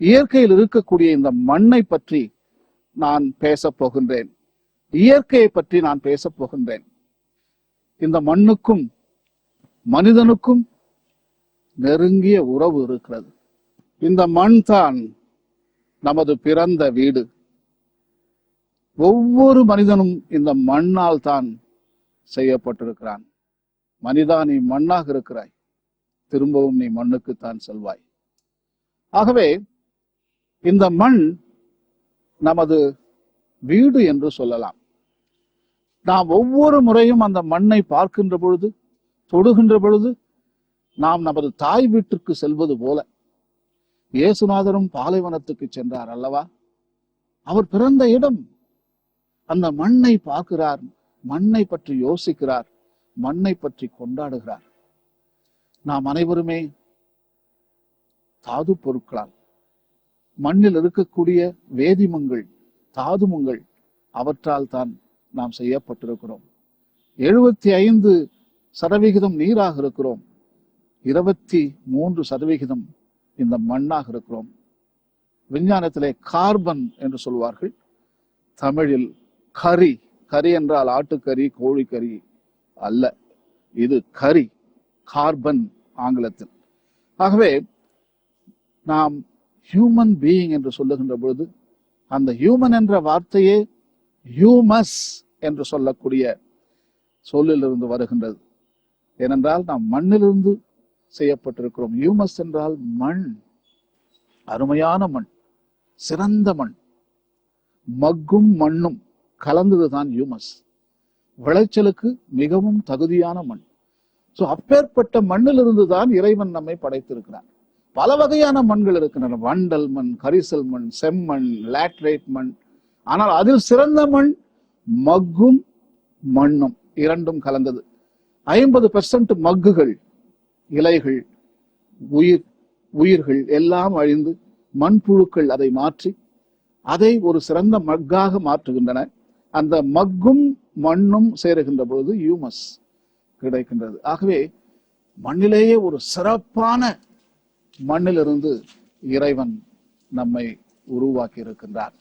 இயற்கையில் இருக்கக்கூடிய இந்த மண்ணை பற்றி நான் பேசப் போகின்றேன். இயற்கையை பற்றி நான் பேசப் போகின்றேன். இந்த மண்ணுக்கும் மனிதனுக்கும் நெருங்கிய உறவு இருக்கிறது. இந்த மண் தான் நமது பிறந்த வீடு. ஒவ்வொரு மனிதனும் இந்த மண்ணால் தான் செய்யப்பட்டிருக்கிறான். மனிதா நீ மண்ணாக இருக்கிறாய். திரும்பவும் நீ மண்ணுக்குத்தான் செல்வாய். ஆகவே இந்த மண் நமது வீடு என்று சொல்லலாம். நாம் ஒவ்வொரு முறையும் அந்த மண்ணை பார்க்கின்ற பொழுது தொடுகின்ற பொழுது நாம் நமது தாய் வீட்டிற்கு செல்வது போல இயேசுநாதரும் பாலைவனத்துக்கு சென்றார் அல்லவா? அவர் பிறந்த இடம் அந்த மண்ணை பார்க்கிறார் மண்ணை பற்றி யோசிக்கிறார் மண்ணை பற்றி கொண்டாடுகிறார். நாம் அனைவருமே தாது பொருட்களால் மண்ணில் இருக்கக்கூடிய வேதிமங்கள் தாதுமங்கள் அவற்றால் தான் நாம் செய்யப்பட்டிருக்கிறோம். எழுபத்தி ஐந்து சதவிகிதம் நீராக இருக்கிறோம். இருபத்தி மூன்று சதவிகிதம் இந்த மண்ணாக இருக்கிறோம். விஞ்ஞானத்திலே கார்பன் என்று சொல்வார்கள். தமிழில் கரி கரி என்றால் ஆட்டுக்கறி கோழிக்கறி அல்ல. இது கரி கார்பன் ஆங்கிலத்தில். ஆகவே நாம் ஹியூமன் பீயிங் என்று சொல்லுகின்ற பொழுது அந்த ஹியூமன் என்ற வார்த்தையே ஹியூமஸ் என்று சொல்லக்கூடிய சொல்லிலிருந்து வருகின்றது. ஏனென்றால் நாம் மண்ணிலிருந்து செய்யப்பட்டிருக்கிறோம். ஹியூமஸ் என்றால் மண் அருமையான மண் சிறந்த மண். மக்கும் மண்ணும் கலந்ததுதான் ஹியூமஸ் விளைச்சலுக்கு மிகவும் தகுதியான மண். ஸோ அப்பேற்பட்ட மண்ணிலிருந்து தான் இறைவன் நம்மை படைத்திருக்கிறான். பல வகையான மண்கள் இருக்கின்றன. வண்டல் மண் கரிசல் மண் செம்மண் லேட்ரைட் மண். ஆனால் அதில் சிறந்த மண் மக்கும் மண்ணும் இரண்டும் கலந்தது. ஐம்பது பெர்சன்ட் மக்குகள் இலைகள் உயிர் உயிர்கள் எல்லாம் அழிந்து மண்புழுக்கள் அதை மாற்றி அதை ஒரு சிறந்த மக்காக மாற்றுகின்றன. அந்த மக்கும் மண்ணும் சேருகின்ற பொழுது யூமஸ் கிடைக்கின்றது. ஆகவே மண்ணிலேயே ஒரு சிறப்பான மண்ணிலிருந்து இறைவன் நம்மை உருவாக்கி இருக்கின்றார்